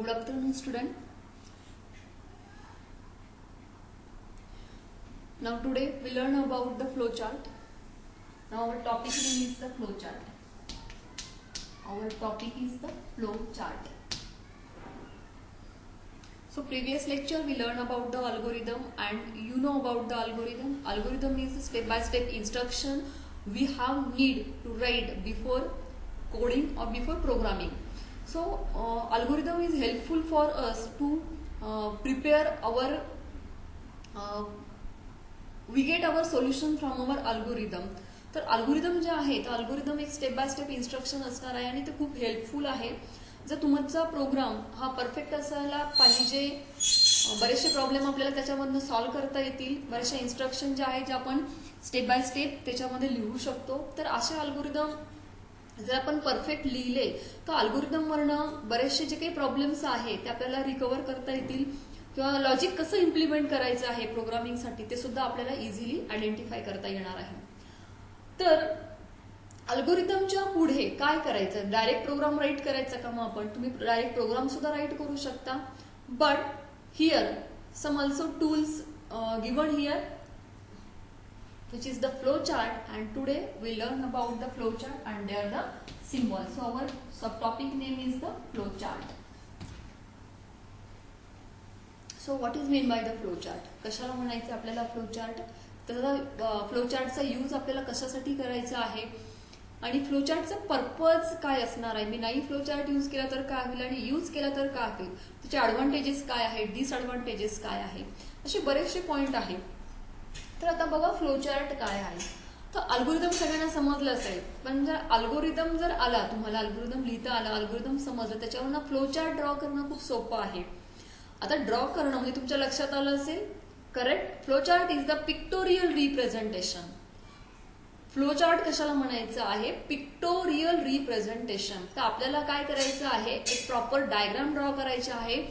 Good afternoon, student. Now today we learn about the flowchart. Now our topic name is the flowchart. Our topic is the flowchart. So previous lecture we learn about the algorithm and you know about the algorithm. Algorithm is the step by step instruction we have need to write before coding or before programming. So uh, algorithm is helpful for us to uh, prepare our uh, we get our solution from our algorithm. तर algorithm जे आहे तर algorithm एक step by step instruction असणार आहे आणि ते खूप हेल्पफुल आहे. जर तुमचा प्रोग्राम हा परफेक्ट असायला पाहिजे बरेचसे प्रॉब्लेम आपल्याला त्याच्यामधनं सॉल्व्ह करता येतील. बरेचशा इन्स्ट्रक्शन जे आहे जे आपण स्टेप बाय स्टेप त्याच्यामध्ये लिहू शकतो. तर असे अल्गोरिदम जर आपण परफेक्ट लिहिले तर अल्गोरिदमवरनं बरेचसे जे काही प्रॉब्लेम्स आहेत ते आपल्याला रिकवर करता येतील. किंवा लॉजिक कसं इम्प्लिमेंट करायचं आहे प्रोग्रामिंगसाठी ते सुद्धा आपल्याला इझिली आयडेंटिफाय करता येणार आहे. तर अल्गोरिदमच्या पुढे काय करायचं? डायरेक्ट प्रोग्राम राईट करायचा का मग आपण? तुम्ही डायरेक्ट प्रोग्राम सुद्धा राईट करू शकता. But here some also tools given here which is the flow chart and today we learn about the flow chart and they are the symbols so our subtopic name is the flow chart so what is mean by the flow chart कशाला म्हणायचं आपल्याला flow chart त्याचा flow चार्टचा use आपल्याला कशासाठी करायचा आहे? आणि फ्लो चार्टचा पर्पज काय असणार आहे? मी नाही फ्लो चार्ट यूज केला तर काय होईल आणि यूज केला तर काय होईल? त्याचे ऍडव्हान्टेजेस काय आहेत? डिसएडव्हान्टेजेस काय आहे असे बरेचसे पॉईंट आहेत. तर आता बघा फ्लोचार्ट काय आहे. तर अल्गोरिदम सगळ्यांना समजलं असेल पण जर अल्गोरिदम जर आला तुम्हाला अल्गोरिदम लिहिता आला अल्गोरिदम समजलं त्याच्यावरनं ना फ्लोचार्ट ड्रॉ करणं खूप सोपं आहे. आता ड्रॉ करणं म्हणजे तुमच्या लक्षात आलं असेल? Correct flowchart is the pictorial representation flowchart कशाला म्हणायचं आहे? पिक्टोरियल रिप्रेझेंटेशन तर आपल्याला काय करायचं आहे? एक प्रॉपर डायग्राम ड्रॉ करायचे आहे.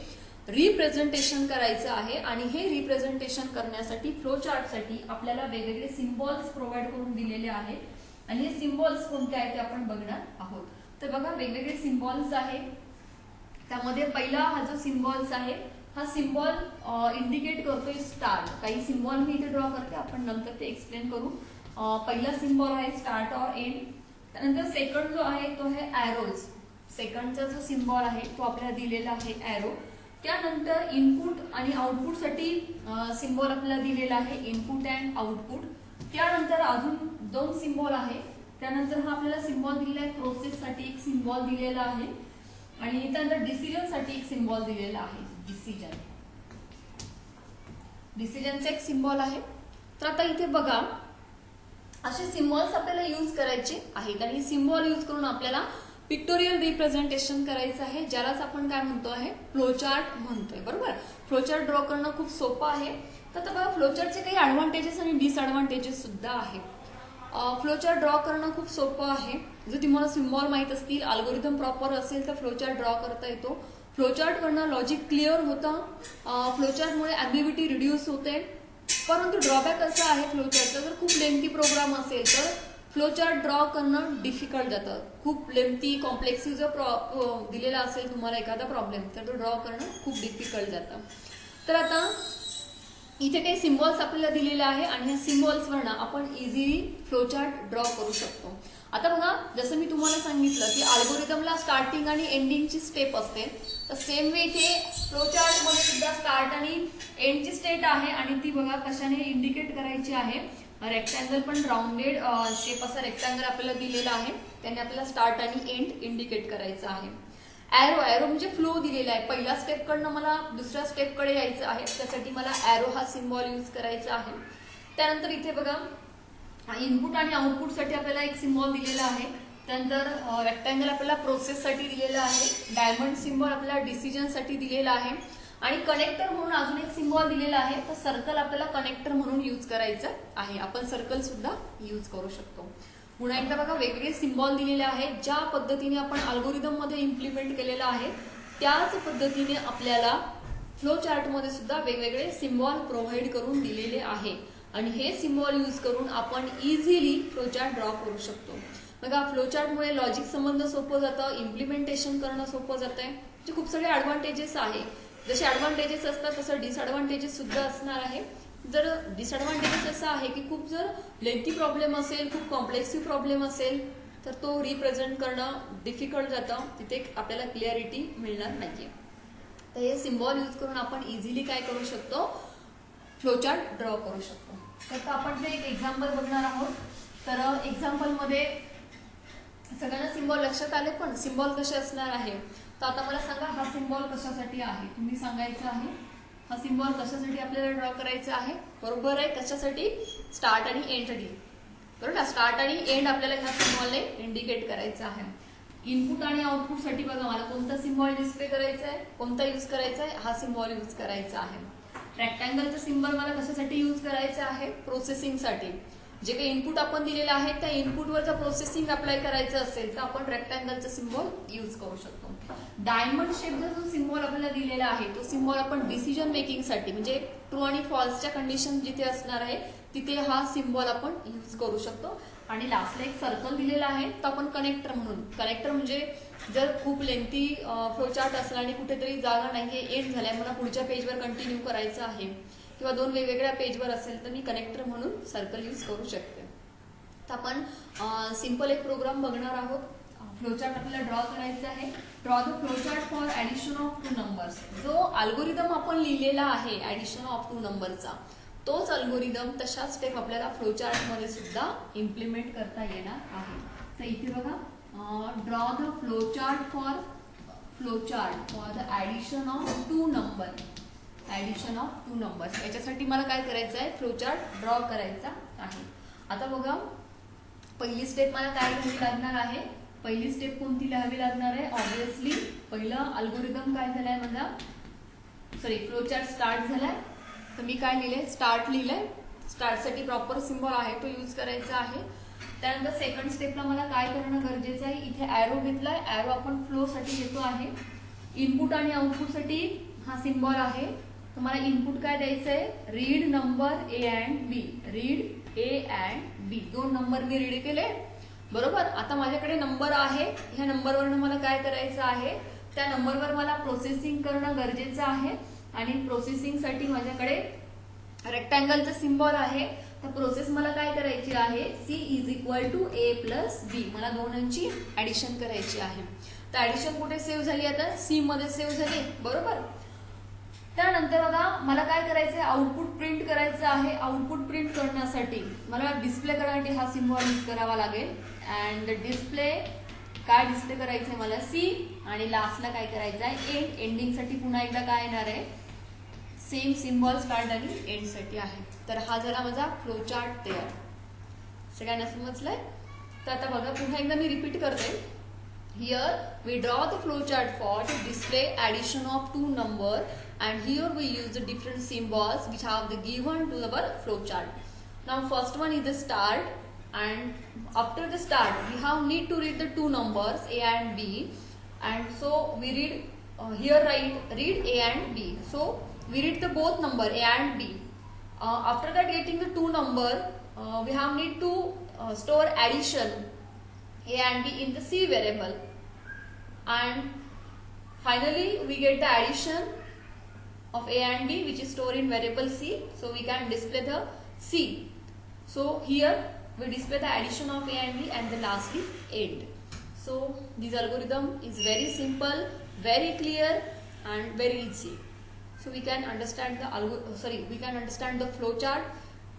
रिप्रेझेंटेशन करायचं आहे आणि हे रिप्रेझेंटेशन करण्यासाठी फ्लो चार्टसाठी आपल्याला वेगवेगळे सिम्बॉल्स प्रोव्हाइड करून दिलेले आहेत आणि हे सिम्बॉल्स कोणते आहेत ते आपण बघणार आहोत. तर बघा वेगवेगळे सिम्बॉल्स आहेत. त्यामध्ये पहिला हा जो सिम्बॉल्स आहे हा सिम्बॉल इंडिकेट करतोय स्टार्ट काही सिम्बॉल मी इथे ड्रॉ करते आपण नंतर ते एक्सप्लेन करू. पहिला सिम्बॉल आहे स्टार्ट ऑर एंड त्यानंतर सेकंड जो आहे तो आहे ॲरोज सेकंडचा जो सिम्बॉल आहे तो आपल्याला दिलेला आहे ॲरो त्यानंतर इनपुट आणि आउटपुटसाठी सिम्बॉल आपल्याला दिलेला आहे इनपुट अँड आउटपुट त्यानंतर अजून दोन सिम्बॉल आहे. त्यानंतर हा आपल्याला सिम्बॉल दिलेला आहे प्रोसेससाठी एक सिम्बॉल दिलेला आहे. आणि त्यानंतर डिसिजनसाठी एक सिम्बॉल दिलेला आहे डिसिजन डिसिजनचा एक सिम्बॉल आहे. तर आता इथे बघा असे सिम्बॉल्स आपल्याला यूज करायचे आहेत आणि सिम्बॉल यूज करून आपल्याला पिक्टोरियल रिप्रेझेंटेशन करायचं आहे ज्यालाच आपण काय म्हणतो आहे? फ्लोचार्ट म्हणतोय बरोबर? फ्लोचार्ट ड्रॉ करणं खूप सोपं आहे. तर आता बघा फ्लोचार्टचे काही ॲडव्हान्टेजेस आणि डिसएडव्हान्टेजेस सुद्धा आहेत. फ्लोचार्ट ड्रॉ करणं खूप सोपं आहे. जर तुम्हाला सिम्बॉल माहीत असतील अल्गोरिदम प्रॉपर असेल तर फ्लोचार्ट ड्रॉ करता येतो. फ्लोचार्ट करणं लॉजिक क्लिअर होतं. फ्लोचार्टमुळे ॲबिलिटी रिड्यूस होते. परंतु ड्रॉबॅक असं आहे फ्लोचार्टचा जर खूप लेंथी प्रोग्राम असेल तर फ्लोचार्ट ड्रॉ करणं डिफिकल्ट जातं. खूप लेंथी कॉम्प्लेक्सिव्ह जर प्रॉ दिलेला असेल तुम्हाला एखादा प्रॉब्लेम तर तो ड्रॉ करणं खूप डिफिकल्ट जातं. तर आता इथे काही सिम्बॉल्स आपल्याला दिलेले आहे आणि ह्या सिम्बॉल्सवरनं आपण इझिली फ्लोचार्ट ड्रॉ करू शकतो. आता बघा जसं मी तुम्हाला सांगितलं की अल्गोरिदमला स्टार्टिंग आणि एंडिंगची स्टेप असते तर सेम वे इथे फ्लोचार्टमध्ये सुद्धा स्टार्ट आणि एंडची स्टेट आहे आणि ती बघा कशाने इंडिकेट करायची आहे. रेक्टँगल पण राऊंडेड शेप असा रेक्टँगल आपल्याला दिलेला आहे. त्याने आपल्याला स्टार्ट आणि एंड इंडिकेट करायचं आहे. ॲरो ॲरो म्हणजे फ्लो दिलेला आहे. पहिल्या स्टेपकडनं मला दुसऱ्या स्टेपकडे यायचं आहे. त्यासाठी मला ॲरो हा सिम्बॉल यूज करायचा आहे. त्यानंतर इथे बघा इनपुट आणि आउटपुटसाठी आपल्याला एक सिम्बॉल दिलेला आहे. त्यानंतर रेक्टँगल आपल्याला प्रोसेससाठी दिलेला आहे. डायमंड सिम्बॉल आपल्याला डिसिजनसाठी दिलेला आहे. आणि कनेक्टर म्हणून अजून एक सिम्बॉल दिलेला आहे. तर सर्कल आपल्याला कनेक्टर म्हणून यूज करायचं आहे. आपण सर्कल सुद्धा यूज करू शकतो. पुन्हा एकदा बघा वेगवेगळे सिम्बॉल दिलेले आहेत. ज्या पद्धतीने आपण अल्गोरिदममध्ये इम्प्लिमेंट केलेलं आहे त्याच पद्धतीने आपल्याला फ्लो चार्टमध्ये सुद्धा वेगवेगळे सिम्बॉल प्रोव्हाइड करून दिलेले आहे. आणि हे सिम्बॉल यूज करून आपण इझिली फ्लोचार्ट ड्रॉ करू शकतो. बघा फ्लोचार्टमुळे लॉजिक संबंध सोपं जातं इम्प्लिमेंटेशन करणं सोपं जातं जे म्हणजे खूप सगळे ॲडव्हान्टेजेस आहे. जसे ॲडव्हान्टेजेस असतात तसं डिसएडव्हान्टेजेस सुद्धा असणार आहे. जर डिसएडव्हान्टेजेस असं आहे की खूप जर लेंथी प्रॉब्लेम असेल खूप कॉम्प्लेक्सिव्ह प्रॉब्लेम असेल तर तो रिप्रेझेंट करणं डिफिकल्ट जातं. तिथे आपल्याला क्लिअरिटी मिळणार नाहीये. तर हे सिम्बॉल यूज करून आपण इझिली काय करू शकतो? फ्लोचार्ट ड्रॉ करू शकतो. तर आपण ते एक एक्झाम्पल बघणार आहोत. तर एक्झाम्पलमध्ये सगळ्यांना सिम्बॉल लक्षात आले पण सिम्बॉल कसे असणार आहे? तर आता मला सांगा हा सिम्बॉल कशासाठी आहे? तुम्ही सांगायचं आहे हा सिम्बॉल कशासाठी आपल्याला ड्रॉ करायचा आहे? बरोबर आहे कशासाठी? स्टार्ट आणि एंडसाठी बरोबर ना? स्टार्ट आणि एंड आपल्याला ह्या सिम्बॉलने इंडिकेट करायचं आहे. इनपुट आणि आउटपुटसाठी बघा मला कोणता सिम्बॉल डिस्प्ले करायचा आहे कोणता यूज करायचा आहे हा सिम्बॉल यूज करायचा आहे. रेक्टँगलचा सिम्बॉल मला कशासाठी यूज करायचा आहे? प्रोसेसिंगसाठी जे काही इनपुट आपण दिलेलं आहे त्या इनपुटवर जर प्रोसेसिंग अप्लाय करायचं असेल तर आपण रेक्टँगलचा सिम्बॉल यूज करू शकतो. डायमंड शेपचा जो सिम्बॉल आपल्याला दिलेला आहे तो सिम्बॉल आपण डिसिजन मेकिंगसाठी म्हणजे ट्रू आणि फॉल्सच्या कंडिशन जिथे असणार आहे तिथे हा सिम्बॉल आपण यूज करू शकतो. आणि लास्टला एक सर्कल दिलेला आहे तो आपण कनेक्टर म्हणून. कनेक्टर म्हणजे जर खूप लेंथी फ्लोचार्ट असला आणि कुठेतरी जागा नाहीये एंड झाल्या मला पुढच्या पेजवर कंटिन्यू करायचं आहे किंवा दोन वेगवेगळ्या पेजवर असेल तर मी कनेक्टर म्हणून सर्कल यूज करू शकते. तर आपण सिंपल एक प्रोग्राम बघणार आहोत. फ्लोचार्ट आपल्याला ड्रॉ करायचा आहे. Draw the flowchart for addition of two numbers जो अल्गोरिदम आपण लिहिलेला आहे ऍडिशन ऑफ टू नंबरचा तोच अल्गोरिदम तशाच स्टेप आपल्याला फ्लोचार्टमध्ये सुद्धा इम्प्लिमेंट करता येणार आहे. तर इथे बघा draw the flowchart for flowchart for the addition of two number addition of two numbers याच्यासाठी मला काय करायचं आहे? फ्लोचार्ट ड्रॉ करायचा आहे. आता बघा पहिली स्टेप मला काय घ्यावी लागणार आहे? पहिली स्टेप कोणती लिहावी लागणार आहे? ऑब्विसली पहिलं अल्गोरिदम काय झालाय माझा सॉरी फ्लोचार्ट स्टार्ट झालाय. तर मी काय लिहिलंय? स्टार्ट लिहिलंय. स्टार्टसाठी प्रॉपर सिम्बॉल आहे तो यूज करायचा आहे. त्यानंतर सेकंड स्टेपला मला काय करणं गरजेचं आहे? इथे ॲरो घेतलाय. ॲरो आपण फ्लोसाठी घेतो आहे. इनपुट आणि आउटपुटसाठी हा सिम्बॉल आहे. तुम्हाला मला इनपुट काय द्यायचं आहे read number A and B read A and B दोन नंबर मी रीड केले. बरोबर? आता माझ्याकडे नंबर आहे. ह्या नंबरवरनं मला काय करायचं आहे? त्या नंबरवर मला प्रोसेसिंग करणं गरजेचं आहे. आणि प्रोसेसिंगसाठी माझ्याकडे रेक्टँगलचं सिम्बॉल आहे. तर प्रोसेस मला काय करायची आहे? C is equal to A plus B मला दोनांची ऍडिशन करायची आहे. तर ऍडिशन कुठे सेव्ह झाली आता? सी मध्ये सेव्ह झाली. बरोबर? त्यानंतर आता मला काय करायचंय? आउटपुट प्रिंट करायचं आहे. आउटपुट प्रिंट करण्यासाठी मला डिस्प्ले करण्यासाठी हा सिम्बॉल यूज करावा लागेल. अँड डिस्प्ले काय डिस्प्ले करायचंय मला? सी आणि लास्टला काय करायचं आहे एंड एंडिंगसाठी पुन्हा एकदा काय येणार आहे? सेम सिम्बॉल स्टार्ट आणि एंडसाठी आहे. तर हा झाला माझा फ्लोचार्ट तयार. सगळ्यांना समजलंय? तर आता बघा पुन्हा एकदा मी रिपीट करते. Here we draw the flowchart for to display addition of two number and here we use the different symbols which have the given to our flowchart. Now first one is the start. And after the start we have need to read the two numbers a and b. And so we read uh, here write read a and b. So we read the both number a and b. Uh, after that getting the two number uh, we have need to uh, store addition a and b in the c variable. And finally we get the addition of a and b which is stored in variable c so we can display the c. So here we display the addition of a and b and then lastly end. So this algorithm is very simple very clear and very easy. So we can understand the sorry we can understand the flowchart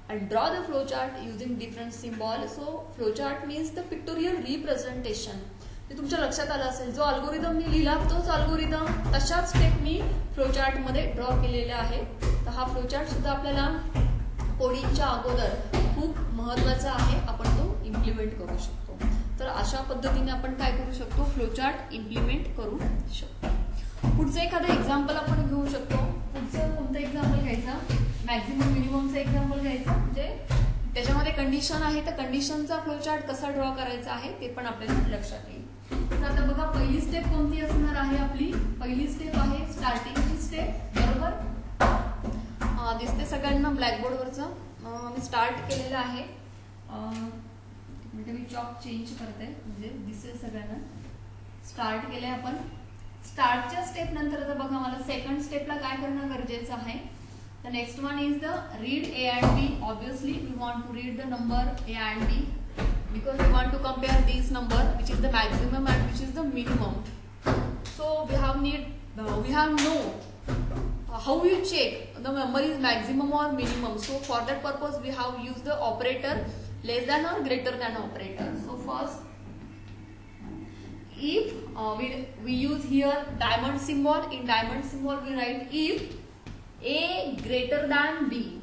and draw the flowchart using different symbol. So flowchart means the pictorial representation ते तुमच्या लक्षात आलं असेल. जो algorithm मी लिहिला तोच algorithm तशाच step मी फ्लोचार्टमध्ये draw केलेला आहे. तर हा फ्लोचार्ट सुद्धा आपल्याला कोडिंगच्या अगोदर खूप महत्त्वाचा आहे. आपण तो इम्प्लिमेंट करू शकतो. तर अशा पद्धतीने आपण काय करू शकतो? फ्लोचार्ट इम्प्लिमेंट करू शकतो. पुढचं एखादं एक्झाम्पल आपण घेऊ शकतो. पुढचं कोणतं एक्झाम्पल घ्यायचं? मॅक्झिमम मिनिममचं एक्झाम्पल घ्यायचं. म्हणजे त्याच्यामध्ये कंडिशन आहे तर कंडिशनचा फ्लोचार्ट कसा ड्रॉ करायचा आहे ते पण आपल्याला लक्षात येईल. तर आता बघा पहिली स्टेप कोणती असणार आहे आपली? पहिली स्टेप आहे स्टार्टिंगची स्टेप बरोबर? दिसते सगळ्यांना ब्लॅकबोर्डवरचं मी स्टार्ट केलेलं आहे. म्हणजे मी चॉक चेंज करते म्हणजे दिसेल सगळ्यांना. स्टार्ट केले आपण. स्टार्टच्या स्टेप नंतर आता बघा मला सेकंड स्टेपला काय करणं गरजेचं आहे. The next one is the read A and B obviously we want to read the number A and B because we want to compare these number which is the maximum and which is the minimum. So we have need uh, we have know uh, how you check the number is maximum or minimum? So for that purpose we have used the operator less than or greater than operator. So first if uh, we, we use here diamond symbol in diamond symbol we write if a greater than b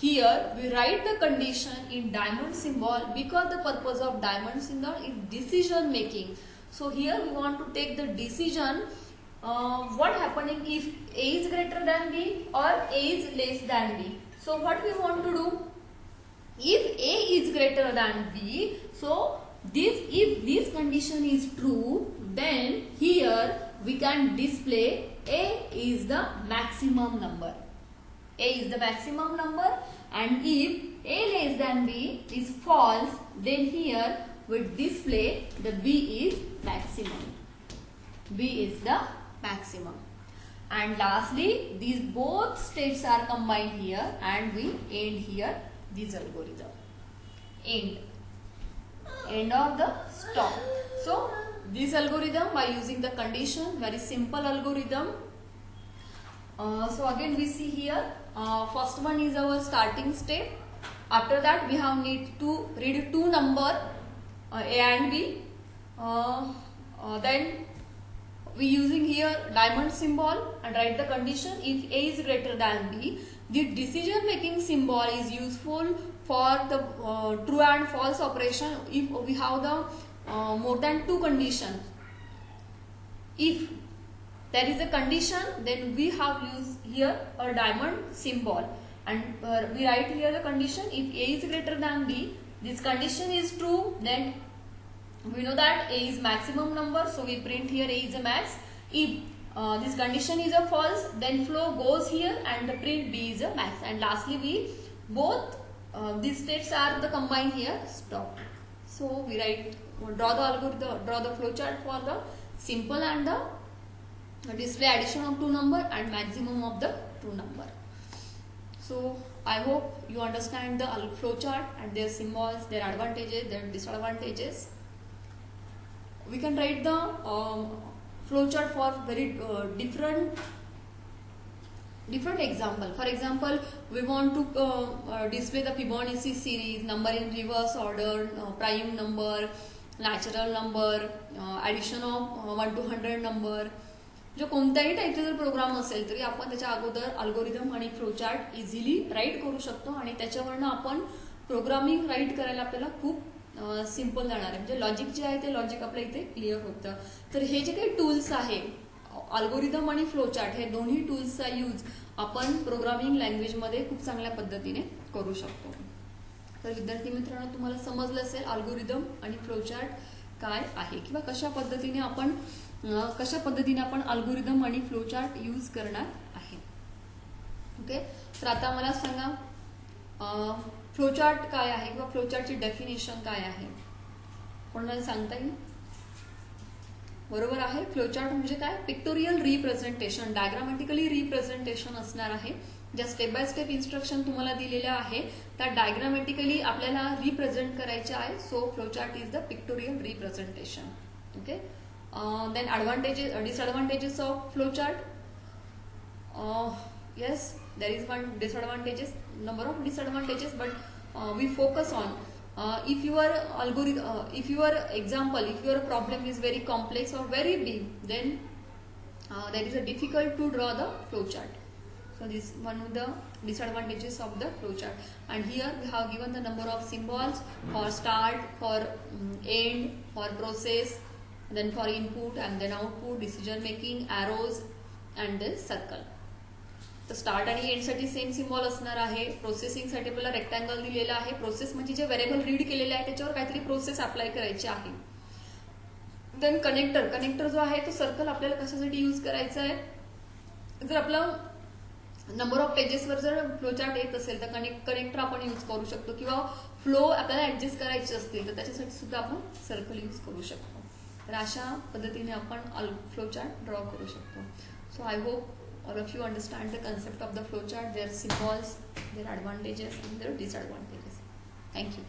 here we write the condition in diamond symbol because the purpose of diamond symbol is decision making. So here we want to take the decision uh, what happening if a is greater than b or a is less than b. So what we want to do? If a is greater than b so this if this condition is true then here we can display a is the maximum number a is the maximum number and if a less than b is false then here we display the b is maximum. B is the maximum. And lastly these both states are combined here and we end here this algorithm. End. End of the stop. So this algorithm by using the condition very simple algorithm. Uh, so again we see here uh, first one is our starting step. After that we have need to read two number uh, a and b. Uh, uh, then we using here diamond symbol and write the condition. If a is greater than b the decision making symbol is useful for the true and false operation if we have the more than two conditions if there is a condition then we have used here a diamond symbol. And uh, we write here the condition if a is greater than b this condition is true then we know that a is maximum number so we print here a is a max. If uh, this condition is a false then flow goes here and the print b is a max. And lastly we both uh, these states are the combined here. Stop. So we write draw the algorithm draw the flowchart for the simple and the display addition of two number and maximum of the two number. So i hope you understand the flowchart and their symbols their advantages their disadvantages. We can write the um, flowchart for very uh, different different example. For example we want to uh, uh, display the fibonacci series number in reverse order uh, prime number natural number uh, addition of uh, 1 to 100 number जो कोणत्याही टाईपचा जर programme असेल तरी आपण त्याच्या अगोदर algorithm आणि फ्लोचार्ट इझिली राईट करू शकतो आणि त्याच्यावरनं आपण प्रोग्रामिंग राईट करायला आपल्याला खूप सिंपल जाणार आहे. म्हणजे लॉजिक जे आहे ते लॉजिक आपल्या इथे क्लिअर होतं. तर हे जे काही टूल्स आहे अल्गोरिदम आणि फ्लोचार्ट हे दोन्ही टूल्सचा यूज आपण प्रोग्रामिंग लँग्वेजमध्ये खूप चांगल्या पद्धतीने करू शकतो. तर विद्यार्थी मित्रांनो तुम्हाला समजलं असेल अल्गोरिदम आणि फ्लोचार्ट काय आहे किंवा कशा पद्धतीने आपण कशा पद्धतीने आपण अल्गोरिदम आणि फ्लोचार्ट यूज करणार आहे? ओके तर आता मला सांगा फ्लोचार्ट काय आहे किंवा फ्लोचार्टची डेफिनेशन काय आहे? कोणाला सांगता येईल? बरोबर आहे. फ्लोचार्ट म्हणजे काय? पिक्टोरियल रिप्रेझेंटेशन डायग्रामॅटिकली रिप्रेझेंटेशन असणार आहे. ज्या स्टेप बाय स्टेप इन्स्ट्रक्शन तुम्हाला दिलेल्या आहे त्या डायग्रामॅटिकली आपल्याला रिप्रेझेंट करायच्या आहे. So flowchart is the pictorial representation okay Uh, then advantages uh, disadvantages of flowchart. Uh, yes, there is one disadvantages number of disadvantages, but uh, we focus on uh, if your algorithm, uh, if your example, if your problem is very complex or very big, then there is a difficult to draw the flowchart. So this one of the disadvantages of the flowchart. And here we have given the number of symbols for start, for um, end, for process, then for input and then output decision making arrows and then circle. तर start आणि एंडसाठी same symbol असणार आहे. प्रोसेसिंगसाठी आपल्याला rectangle दिलेला आहे. Process म्हणजे जे व्हेरेबल रीड केलेले आहे त्याच्यावर काहीतरी प्रोसेस अप्लाय करायची आहे. देन कनेक्टर कनेक्टर जो आहे तो सर्कल आपल्याला कशासाठी यूज करायचा आहे? जर आपला नंबर ऑफ पेजेसवर जर फ्लोचार्ट येत असेल तर कनेक्ट कनेक्टर आपण यूज करू शकतो. किंवा फ्लो आपल्याला ऍडजस्ट करायचे असतील तर त्याच्यासाठी सुद्धा आपण सर्कल यूज करू शकतो. तर अशा पद्धतीने आपण अल फ्लोचार्ट ड्रॉ करू शकतो. So I hope all of you understand the concept of the flowchart their symbols their advantages and their disadvantages thank you